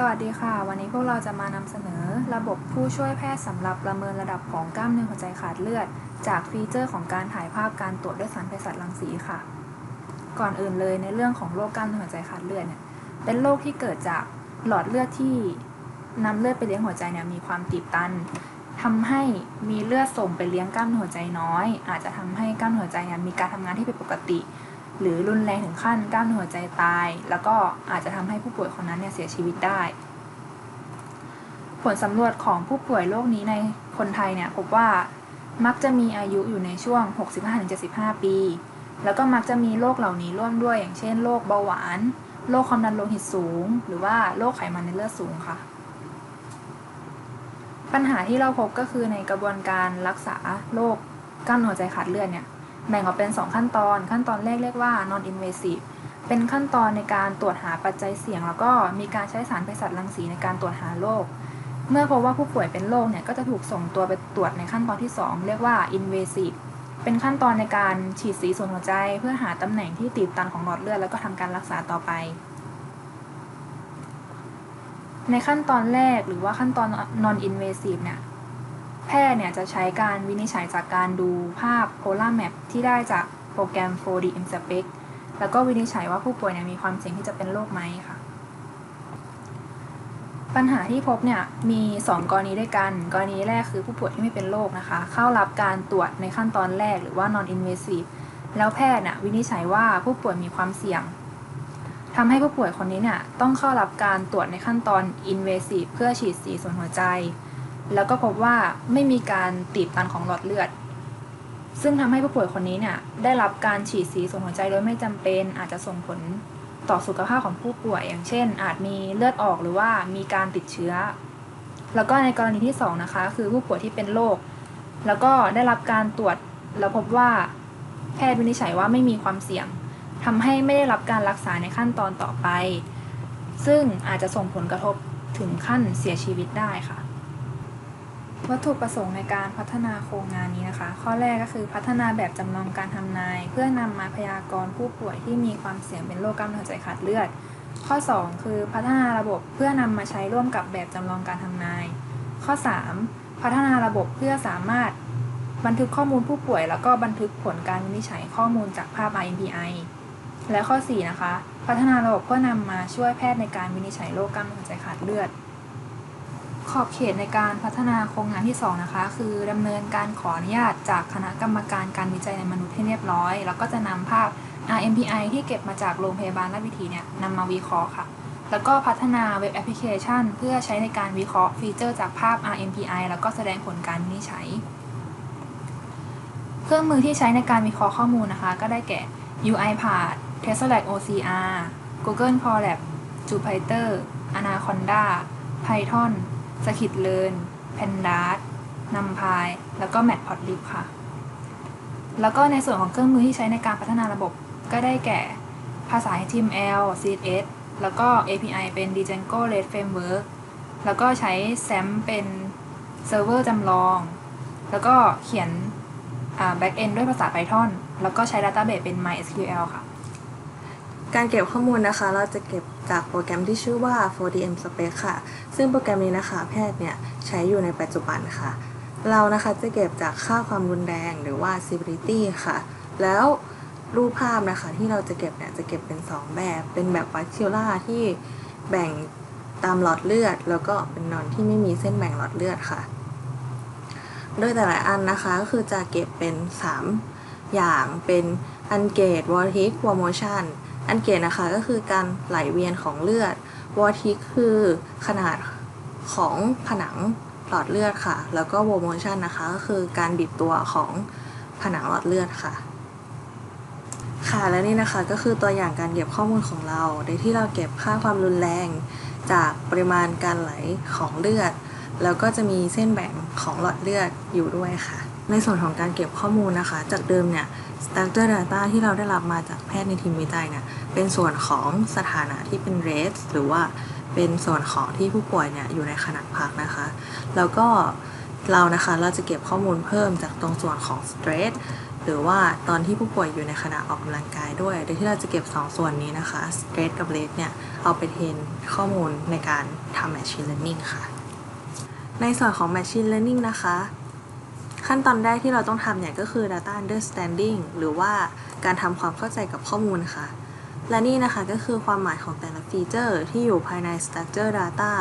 สวัสดีค่ะ วันนี้พวกเราจะมานำเสนอระบบผู้ช่วยแพทย์สำหรับประเมินระดับของกล้ามเนื้อหัวใจขาดเลือด จากฟีเจอร์ของการถ่ายภาพการตรวจด้วยสารเภสัชรังสีค่ะ ก่อนอื่นเลยในเรื่องของโรคกล้ามเนื้อหัวใจขาดเลือดเนี่ยเป็นโรคที่เกิดจากหลอดเลือดที่นำเลือดไปเลี้ยงหัวใจเนี่ยมีความตีบตันทำให้มีเลือดส่งไปเลี้ยงกล้ามเนื้อหัวใจน้อย อาจจะทำให้กล้ามเนื้อหัวใจเนี่ยมีการทำงานที่ผิดปกติ หรือรุนแรงถึงขั้นกล้ามเนื้อหัวใจตาย แล้วก็อาจจะทำให้ผู้ป่วยคนนั้นเนี่ยเสียชีวิตได้ ผลสำรวจของผู้ป่วยโรคนี้ในคนไทยเนี่ยพบว่ามักจะมีอายุอยู่ในช่วง 65-75 ปี แล้วก็มักจะมีโรคเหล่านี้ร่วมด้วย อย่างเช่นโรคเบาหวาน โรคความดันโลหิตสูง หรือว่าโรคไขมันในเลือดสูงค่ะ ปัญหาที่เราพบก็คือในกระบวนการรักษาโรคกล้ามเนื้อหัวใจขาดเลือดเนี่ย แบ่งออกเป็น 2 ขั้นตอน ขั้นตอนแรกเรียกว่า non invasive เป็นขั้นตอนในการตรวจหาปัจจัยเสี่ยง แล้วก็มีการใช้สารเภสัชรังสีในการตรวจหาโรค เมื่อพบว่าผู้ป่วยเป็นโรคเนี่ยก็จะถูกส่งตัวไปตรวจในขั้นตอนที่ 2 เรียกว่า invasive เป็นขั้นตอนในการฉีดสีส่วนหัวใจ เพื่อหาตำแหน่งที่ตีบตันของหลอดเลือดแล้วก็ทำการรักษาต่อไป ในขั้นตอนแรกหรือว่าขั้นตอน non invasive เนี่ย แพทย์เนี่ยจะใช้การวินิจฉัยจากการดูภาพ Polar Map ที่ได้จากโปรแกรม 4D Inspect แล้วก็วินิจฉัยว่าผู้ป่วยเนี่ยมีความเสี่ยงที่จะเป็นโรคไหมค่ะ ปัญหาที่พบเนี่ยมี 2 กรณีด้วยกัน กรณีแรกคือผู้ป่วยที่ไม่เป็นโรคนะคะ เข้ารับการตรวจในขั้นตอนแรกหรือว่า non invasive แล้วแพทย์น่ะวินิจฉัยว่าผู้ป่วยมีความเสี่ยงทำให้ผู้ป่วยคนนี้เนี่ยต้องเข้ารับการตรวจในขั้นตอน invasive เพื่อฉีดสีส่วนหัวใจ แล้วก็พบว่าไม่มีการตีบตันของหลอดเลือด ซึ่งทำให้ผู้ป่วยคนนี้เนี่ยได้รับการฉีดสีส่วนหัวใจโดยไม่จำเป็น อาจจะส่งผลต่อสุขภาพของผู้ป่วย อย่างเช่น อาจมีเลือดออกหรือว่ามีการติดเชื้อ แล้วก็ในกรณีที่ 2 นะคะ คือผู้ป่วยที่เป็นโรคแล้วก็ได้รับการตรวจแล้วพบว่าแพทย์วินิจฉัยว่าไม่มีความเสี่ยงทำให้ไม่ได้รับการรักษาในขั้นตอนต่อไป ซึ่งอาจจะส่งผลกระทบถึงขั้นเสียชีวิตได้ค่ะ วัตถุประสงค์ในการพัฒนาโครงงานนี้นะคะ ข้อแรกก็คือพัฒนาแบบจำลองการทำนาย เพื่อนำมาพยากรณ์ผู้ป่วยที่มีความเสี่ยงเป็นโรคกล้ามเนื้อหัวใจขาดเลือด ข้อ 2 คือพัฒนาระบบเพื่อนำมาใช้ร่วมกับแบบจำลองการทำนาย ข้อ 3 พัฒนาระบบเพื่อสามารถบันทึกข้อมูลผู้ป่วย แล้วก็บันทึกผลการวินิจฉัยข้อมูลจากภาพ RMPI และข้อ 4 นะคะ พัฒนาระบบเพื่อนำมาช่วยแพทย์ในการวินิจฉัยโรคกล้ามเนื้อหัวใจขาดเลือด ขอบเขตในการพัฒนาโครงงานที่ 2 นะคะ คือดำเนินการขออนุญาตจากคณะกรรมการการวิจัยในมนุษย์ให้เรียบร้อย แล้วก็จะนำภาพ RMPI ที่เก็บมาจากโรงพยาบาลราชวิถีเนี่ยนำมาวิเคราะห์ค่ะ แล้วก็พัฒนาเว็บแอปพลิเคชัน เพื่อใช้ในการวิเคราะห์ฟีเจอร์จากภาพ RMPI แล้วก็แสดงผลการวินิจฉัย เครื่องมือที่ใช้ในการวิเคราะห์ข้อมูลนะคะ ก็ได้แก่ UiPath Tesseract OCR Google Colab Jupyter Anaconda Python สกิดเลิน Pandas NumPy แล้วก็ Matplotlib ค่ะ แล้วก็ในส่วนของเครื่องมือที่ใช้ในการพัฒนาระบบก็ได้แก่ภาษา HTML CSS แล้วก็ API เป็น Django REST Framework แล้วก็ใช้ SAM เป็นเซิร์ฟเวอร์จำลอง แล้วก็เขียน backend ด้วยภาษา Python แล้วก็ใช้ Database เป็น MySQL ค่ะ การเก็บข้อมูลนะคะ เราจะเก็บ จากโปรแกรมที่ชื่อว่า 4DM Spec ค่ะ ซึ่งโปรแกรมนี้นะคะ แพทย์เนี่ยใช้อยู่ในปัจจุบันค่ะ เรานะคะจะเก็บจากค่าความรุนแรงหรือว่า severity ค่ะ แล้วรูปภาพนะคะที่เราจะเก็บเนี่ยจะเก็บเป็น 2 แบบ เป็นแบบวัชิล่าที่แบ่งตามหลอดเลือด แล้วก็เป็นนอนที่ไม่มีเส้นแบ่งหลอดเลือดค่ะ โดยแต่ละอันนะคะก็คือจะเก็บเป็น 3 อย่างเป็น ungate vortic w a r motion อันเกตนะคะก็คือการไหลเวียนของเลือดวอร์ทิกคือขนาดของผนังหลอดเลือดค่ะ แล้วก็โวโมชันนะคะก็คือการบิดตัวของผนังหลอดเลือดค่ะ ค่ะและนี่นะคะก็คือตัวอย่างการเก็บข้อมูลของเรา โดยที่เราเก็บค่าความรุนแรง จากปริมาณการไหลของเลือด แล้วก็จะมีเส้นแบ่งของหลอดเลือดอยู่ด้วยค่ะ ในส่วนของการเก็บข้อมูลนะคะ จากเดิมเนี่ย Structure Data ที่เราได้รับมาจากแพทย์ในทีมวิจัยเนี่ย เป็นส่วนของสถานะที่เป็น rate หรือว่าเป็นส่วนของที่ผู้ป่วยเนี่ยอยู่ในขณะพักนะคะ แล้วก็เรานะคะเราจะเก็บข้อมูลเพิ่มจากตรงส่วนของ stress หรือว่าตอนที่ผู้ป่วยอยู่ในขณะออกกำลังกายด้วย โดยที่เราจะเก็บ 2 ส่วนนี้นะคะ stress กับ rest เนี่ยเอาไปเทรนข้อมูลในการทำ machine learning ค่ะ ในส่วนของ machine learning นะคะ ขั้นตอนแรกที่เราต้องทำเนี่ยก็คือ data understanding หรือว่าการทำความเข้าใจกับข้อมูลค่ะ และนี่นะคะก็คือความหมายของแต่ละฟีเจอร์ที่อยู่ภายใน structure data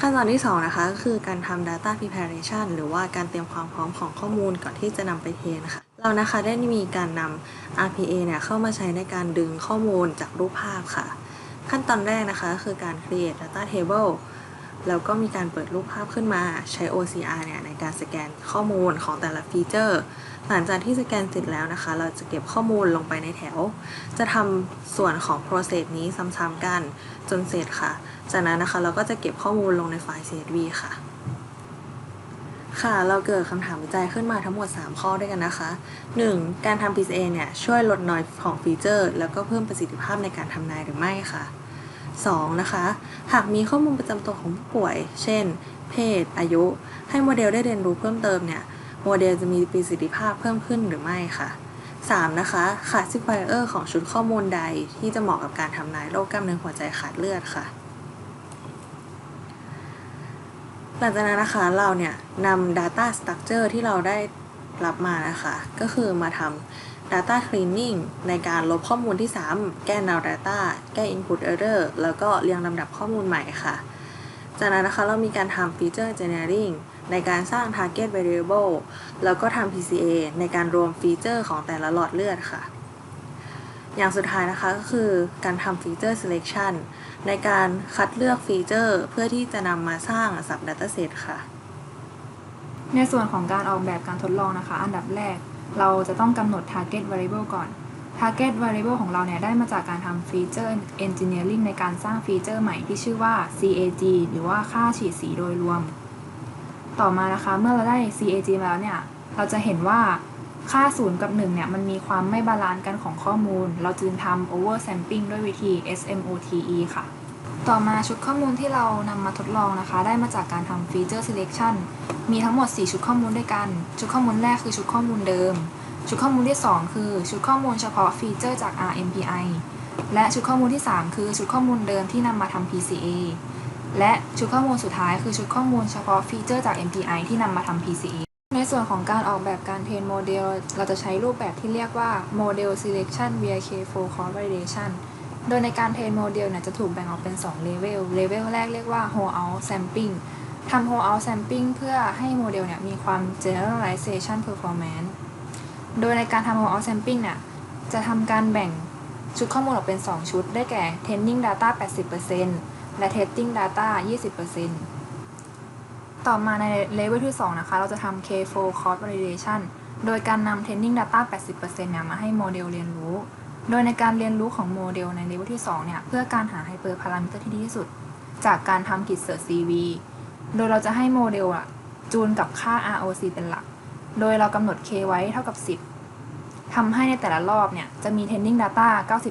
ขั้นตอนที่ 2 นะคะก็คือการทำ data preparation หรือว่าการเตรียมความพร้อมของข้อมูลก่อนที่จะนำไปเทรนค่ะ เรานะคะได้มีการนำ RPA เนี่ยเข้ามาใช้ในการดึงข้อมูลจากรูปภาพค่ะ ขั้นตอนแรกนะคะก็คือการ create data table แล้วก็มีการเปิดรูปภาพขึ้นมาใช้ OCR เนี่ยในการสแกนข้อมูลของแต่ละฟีเจอร์ หลังจากที่สแกนเสร็จแล้วนะคะ เราจะเก็บข้อมูลลงไปในแถว จะทำส่วนของ process นี้ซ้ำๆกันจนเสร็จค่ะ จากนั้นนะคะเราก็จะเก็บข้อมูลลงในไฟล์ CSV ค่ะ ค่ะ เราเกิดคำถามวิจัยขึ้นมาทั้งหมด 3 ข้อด้วยกันนะคะ 1. การทำ PCA เนี่ยช่วยลดน้อยของฟีเจอร์ แล้วก็เพิ่มประสิทธิภาพในการทำนายหรือไม่ค่ะ 2. นะคะ หากมีข้อมูลประจำตัวของผู้ป่วย เช่น เพศ อายุ ให้โมเดลได้เรียนรู้เพิ่มเติมเนี่ย โมเดลจะมีประสิทธิภาพเพิ่มขึ้นหรือไม่ค่ะ 3. นะคะ classifier ของชุดข้อมูลใดที่จะเหมาะกับการทำนายโรคกล้ามเนื้อหัวใจขาดเลือดค่ะ หลังจากนั้นนะคะเราเนี่ยนำ data structure ที่เราได้รับมานะคะ ก็คือมาทำ data cleaning ในการลบข้อมูลที่ซ้ำแก้ null data แก้ input error แล้วก็เรียงลำดับข้อมูลใหม่ค่ะ จากนั้นนะคะเรามีการทำ feature engineering ในการสร้าง target variable แล้วก็ทำ PCA ในการรวมฟีเจอร์ของแต่ละหลอดเลือดค่ะ อย่างสุดท้ายนะคะก็คือการทำ feature selection ในการคัดเลือกฟีเจอร์เพื่อที่จะนำมาสร้าง sub dataset ค่ะ ในส่วนของการออกแบบการทดลองนะคะ อันดับแรก เราจะต้องกำหนด target variable ก่อน target variable ของเราเนี่ยได้มาจากการทำ feature engineering ในการสร้างฟีเจอร์ใหม่ที่ชื่อว่า CAG หรือว่าค่าฉีดสีโดยรวม ต่อมานะคะเมื่อเราได้ CAG มาแล้วเนี่ย เราจะเห็นว่าค่า 0 กับ 1 เนี่ย มันมีความไม่บาลานซ์กันของข้อมูล เราจึงทำ oversampling ด้วยวิธี SMOTE ค่ะ ต่อมาชุดข้อมูลที่เรานำมาทดลองนะคะ ได้มาจากการทำ feature selection มีทั้งหมด 4 ชุดข้อมูลด้วยกัน ชุดข้อมูลแรกคือชุดข้อมูลเดิม ชุดข้อมูลที่ 2 คือชุดข้อมูลเฉพาะฟีเจอร์จาก RMPI และชุดข้อมูลที่ 3 คือชุดข้อมูลเดิมที่นำมาทำ PCA และชุดข้อมูลสุดท้ายคือชุดข้อมูลเฉพาะฟีเจอร์จาก MPI ที่นำมาทำ PCA ในส่วนของการออกแบบการเทรนโมเดล เราจะใช้รูปแบบที่เรียกว่า Model Selection via K4 Cross Validation โดยในการเทรนโมเดลเนี่ยจะถูกแบ่งออกเป็น2เลเวล เลเวลแรกเรียกว่า Whole Out Sampling ทำ Whole Out Sampling เพื่อให้โมเดลเนี่ยมีความ Generalization Performance โดยในการทำ Whole Out Sampling เนี่ยจะทำการแบ่งชุดข้อมูลออกเป็น 2 ชุด ได้แก่ Training Data 80%และ Testing Data 20%ต่อมาในเลเวลที่ 2 นะคะ เราจะทำ K4 Cross Validation โดยการนำ Training Data 80%เนี่ยมาให้โมเดลเรียนรู้ โดยในการเรียนรู้ของโมเดลในเลเวลที่ 2 เนี่ย เพื่อการหาไฮเปอร์พารามิเตอร์ที่ดีที่สุด จากการทำกิจเสิร์ช CV โดยเราจะให้โมเดลอะจูนกับค่า ROC เป็นหลัก โดยเรากำหนด K ไว้เท่ากับ 10ทำให้ในแต่ละรอบเนี่ย จะมี Training Data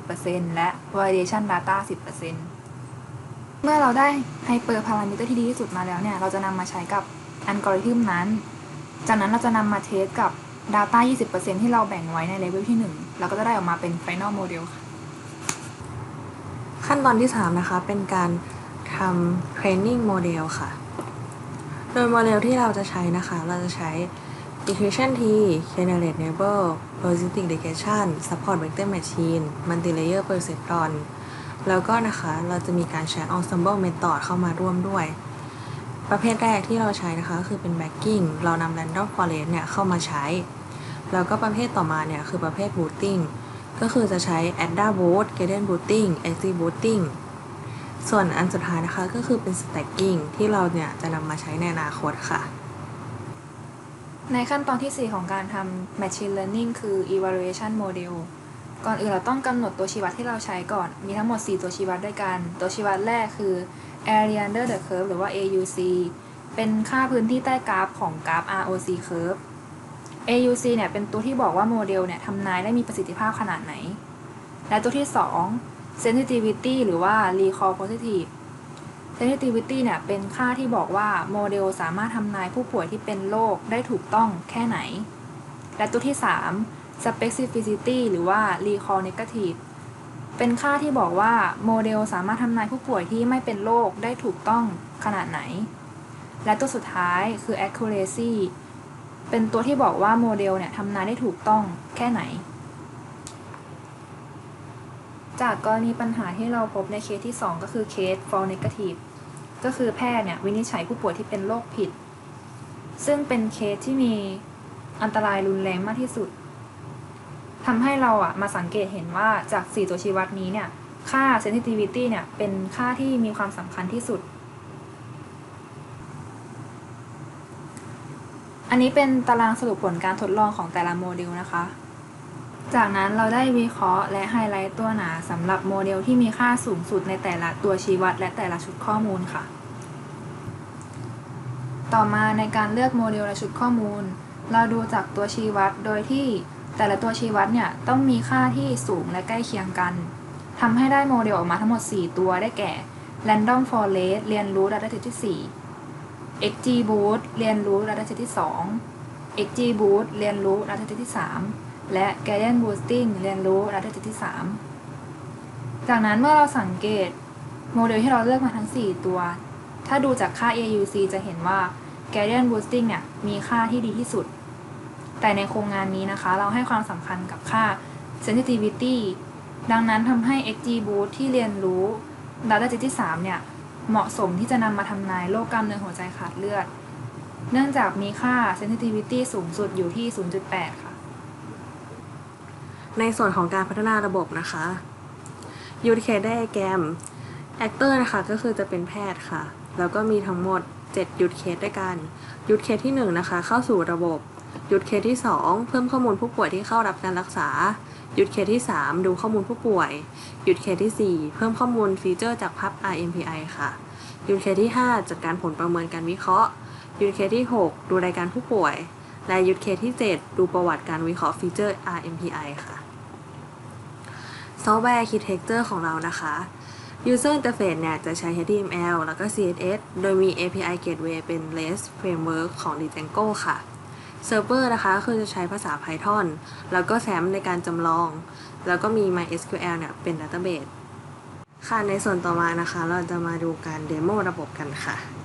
90%และ Validation Data 10%เมื่อเราได้ไฮเปอร์พารามิเตอร์ที่ดีที่สุดมาแล้วเนี่ย เราจะนำมาใช้กับอัลกอริทึมนั้น จากนั้นเราจะนำมาเทสกับ Data 20%ที่เราแบ่งไว้ในเลเวลที่ 1 แล้วก็จะได้ออกมาเป็น Final Model ค่ะ ขั้นตอนที่ 3 นะคะ เป็นการทำ training model ค่ะ โดยโมเดลที่เราจะใช้นะคะ เราจะใช้ equation t generate neighbor logistic regression support vector machine multi-layer perceptron แล้วก็นะคะเราจะมีการใช้ ensemble method เข้ามาร่วมด้วย ประเภทแรกที่เราใช้นะคะ คือเป็น backing เรานำ random forest เนี่ยเข้ามาใช้ แล้วก็ประเภทต่อมาเนี่ยคือประเภท booting ก็คือจะใช้ ADA boot gradient booting a x i booting ส่วนอันสุดท้ายนะคะก็คือเป็น stacking ที่เราเนี่ยจะนำมาใช้ในอนาคตค่ะ ในขั้นตอนที่ 4 ของการทำ Machine Learning คือ Evaluation Model ก่อนอื่นเราต้องกำหนดตัวชี้วัดที่เราใช้ก่อน มีทั้งหมด 4 ตัวชี้วัดด้วยกัน ตัวชี้วัดแรกคือ Area Under the Curve หรือว่า AUC เป็นค่าพื้นที่ใต้กราฟของกราฟ ROC Curve AUC เนี่ยเป็นตัวที่บอกว่าโมเดลเนี่ยทำนายได้มีประสิทธิภาพขนาดไหน และตัวที่ 2 Sensitivity หรือว่า Recall Positive sensitivity เนี่ยเป็นค่าที่บอกว่าโมเดลสามารถทำนายผู้ป่วยที่เป็นโรคได้ถูกต้องแค่ไหน และตัวที่ 3 specificity หรือว่า recall negative เป็นค่าที่บอกว่าโมเดลสามารถทำนายผู้ป่วยที่ไม่เป็นโรคได้ถูกต้องขนาดไหน และตัวสุดท้ายคือ accuracy เป็นตัวที่บอกว่าโมเดลเนี่ยทำนายได้ถูกต้องแค่ไหน จากกรณีปัญหาที่เราพบในเคสที่ 2 ก็คือเคส false negative ก็คือแพทย์เนี่ยวินิจฉัยผู้ป่วยที่เป็นโรคผิด ซึ่งเป็นเคสที่มีอันตรายรุนแรงมากที่สุดทำให้เราอะมาสังเกตเห็นว่าจาก 4 ตัวชี้วัดนี้เนี่ย ค่า sensitivity เนี่ย เป็นค่าที่มีความสำคัญที่สุด อันนี้เป็นตารางสรุปผลการทดลองของแต่ละโมเดลนะคะ จากนั้นเราได้วิเคราะห์และไฮไลท์ตัวหนาสำหรับโมเดลที่มีค่าสูงสุดในแต่ละตัวชี้วัดและแต่ละชุดข้อมูลค่ะ ต่อมาในการเลือกโมเดลและชุดข้อมูล เราดูจากตัวชี้วัดโดยที่แต่ละตัวชี้วัดเนี่ยต้องมีค่าที่สูงและใกล้เคียงกันทำให้ได้โมเดลออกมาทั้งหมด 4 ตัวได้แก่ Random Forest เรียนรู้ Data Set ที่4 XGBoost เรียนรู้ Data Set ที่ 2 XGBoost เรียนรู้ Data Set ที่ 3 และ Gradient Boosting เรียนรู้ Data Set ที่ 3 จากนั้นเมื่อเราสังเกตโมเดลที่เราเลือกมาทั้ง 4 ตัว ถ้าดูจากค่า AUC จะเห็นว่า Gradient Boosting เนี่ยมีค่าที่ดีที่สุด แต่ในโครงงานนี้นะคะ เราให้ความสำคัญกับค่า sensitivity ดังนั้นทำให้ XGBoost ที่เรียนรู้ Data Set ที่ 3 เนี่ย เหมาะสมที่จะนำมาทำนายโรคกล้ามเนื้อหัวใจขาดเลือด เนื่องจากมีค่า sensitivity สูงสุดอยู่ที่ 0.8 ค่ะ ในส่วนของการพัฒนาระบบนะคะยูเคได้แกมแอคเตอร์นะคะก็คือจะเป็นแพทย์ค่ะ แล้วก็มีทั้งหมด 7ยูทเคสด้วยกันยูทเคสที่ 1 นะคะ เข้าสู่ระบบยูทเคสที่ 2 เพิ่มข้อมูลผู้ป่วยที่เข้ารับการรักษา หยูทเคสที่ 3 ดูข้อมูลผู้ป่วย หยูทเคสที่ 4 เพิ่มข้อมูลฟีเจอร์จากพับ RMPI ค่ะ หยูทเคสที่ 5จัดการผลประเมินการวิเคราะห์ หยูทเคสที่ 6 ดูรายการผู้ป่วย และยูทเคสที่ 7 ดูประวัติการวิเคราะห์ฟีเจอร์ RMPI ค่ะ ซอฟต์แวร์ Architecture ของเรานะคะ User Interface เนี่ยจะใช้ HTML แล้วก็ CSS โดยมี API Gateway เป็น REST Framework ของ Django ค่ะ เซิร์ฟเวอร์นะคะคือจะใช้ภาษา Python แล้วก็แซมในการจำลอง แล้วก็มี MySQL เนี่ยเป็นดัตเตอร์เบสค่ะในส่วนต่อมานะคะ เราจะมาดูการเดโมระบบกันค่ะ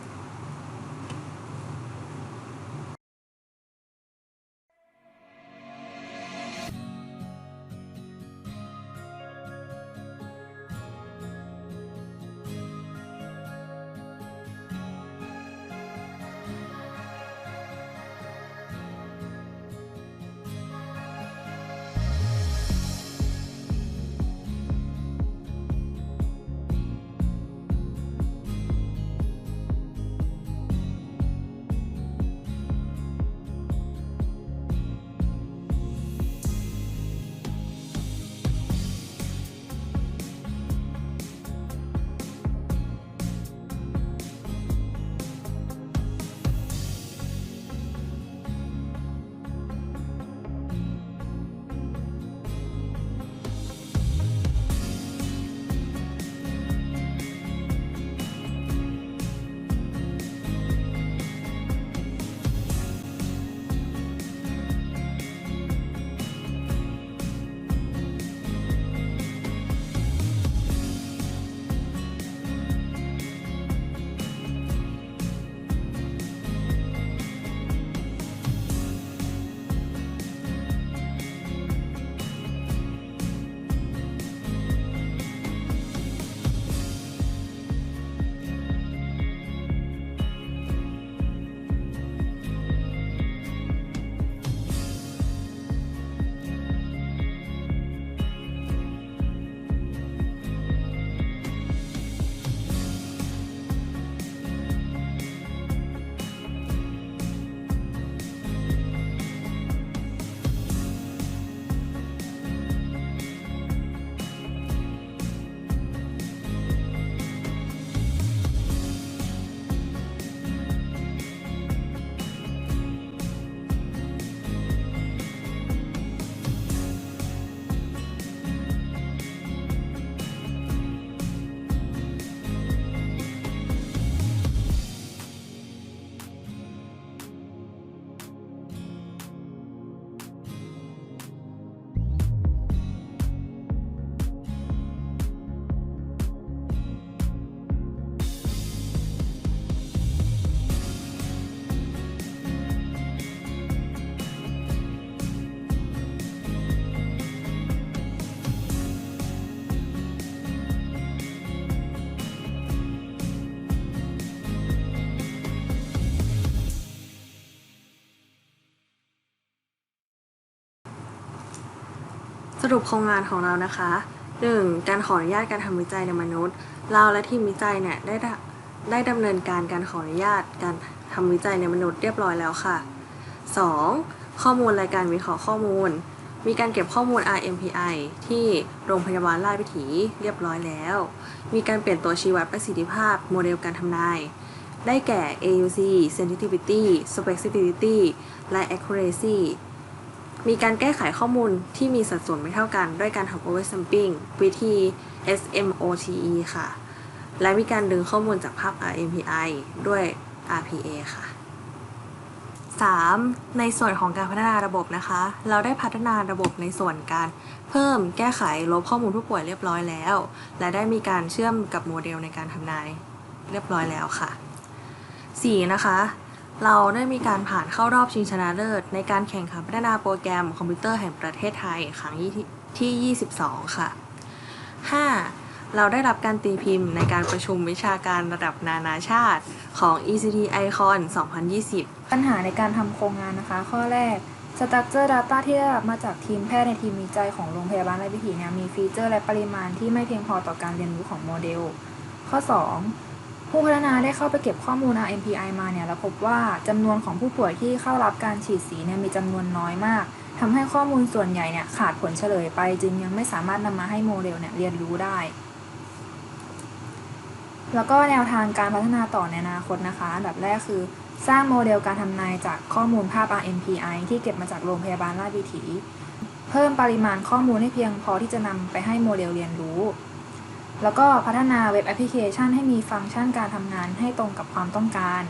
สรุปโครงงานของเรานะคะ 1. การขออนุญาตการทำวิจัยในมนุษย์ เราและทีมวิจัยเนี่ยได้ได้ดำเนินการการขออนุญาตการทำวิจัยในมนุษย์เรียบร้อยแล้วค่ะ 2. ข้อมูลรายการวิเคราะห์ข้อมูล มีการเก็บข้อมูล RMPI ที่โรงพยาบาลราชวิถีเรียบร้อยแล้ว มีการเปลี่ยนตัวชี้วัดประสิทธิภาพโมเดลการทำนาย ได้แก่ AUC sensitivity specificity และ accuracy มีการแก้ไขข้อมูลที่มีสัดส่วนไม่เท่ากัน ด้วยการทำ oversampling วิธี SMOTE ค่ะ และมีการดึงข้อมูลจากภาพ RMPI ด้วย RPA ค่ะ 3. ในส่วนของการพัฒนาระบบนะคะ เราได้พัฒนาระบบในส่วนการเพิ่มแก้ไขลบข้อมูลผู้ป่วยเรียบร้อยแล้ว และได้มีการเชื่อมกับโมเดลในการทำนายเรียบร้อยแล้วค่ะ 4. นะคะ เราได้มีการผ่านเข้ารอบชิงชนะเลิศ ในการแข่งขันพัฒนาโปรแกรมคอมพิวเตอร์แห่งประเทศไทยครั้งที่ 22 ค่ะ 5. เราได้รับการตีพิมพ์ในการประชุมวิชาการระดับนานาชาติของ ECT ICON 2020 ปัญหาในการทำโครงงานนะคะ ข้อแรก Structure Data ที่ได้รับมาจากทีมแพทย์ในทีมวิจัยของโรงพยาบาลราชวิถีเนี่ยมีฟีเจอร์และปริมาณที่ไม่เพียงพอต่อการเรียนรู้ของโมเดล ข้อ 2 ผู้พัฒนาได้เข้าไปเก็บข้อมูล RMPI มาเนี่ยแล้วพบว่าจำนวนของผู้ป่วยที่เข้ารับการฉีดสีเนี่ยมีจำนวนน้อยมากทำให้ข้อมูลส่วนใหญ่เนี่ยขาดผลเฉลยไป จึงยังไม่สามารถนำมาให้โมเดลเนี่ยเรียนรู้ได้ แล้วก็แนวทางการพัฒนาต่อในอนาคตนะคะอันดับแรกคือ สร้างโมเดลการทำนายจากข้อมูลภาพ RMPI ที่เก็บมาจากโรงพยาบาลราชวิถี เพิ่มปริมาณข้อมูลให้เพียงพอที่จะนำไปให้โมเดลเรียนรู้ แล้วก็พัฒนาเว็บแอปพลิเคชันให้มีฟังก์ชันการทำงานให้ตรงกับความต้องการ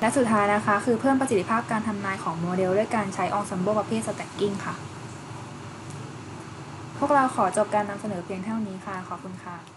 และสุดท้ายนะคะคือเพิ่มประสิทธิภาพการทำนายของโมเดล ด้วยการใช้ Ensemble ประเภท Stacking ค่ะ พวกเราขอจบการนำเสนอเพียงเท่านี้ค่ะ ขอบคุณค่ะ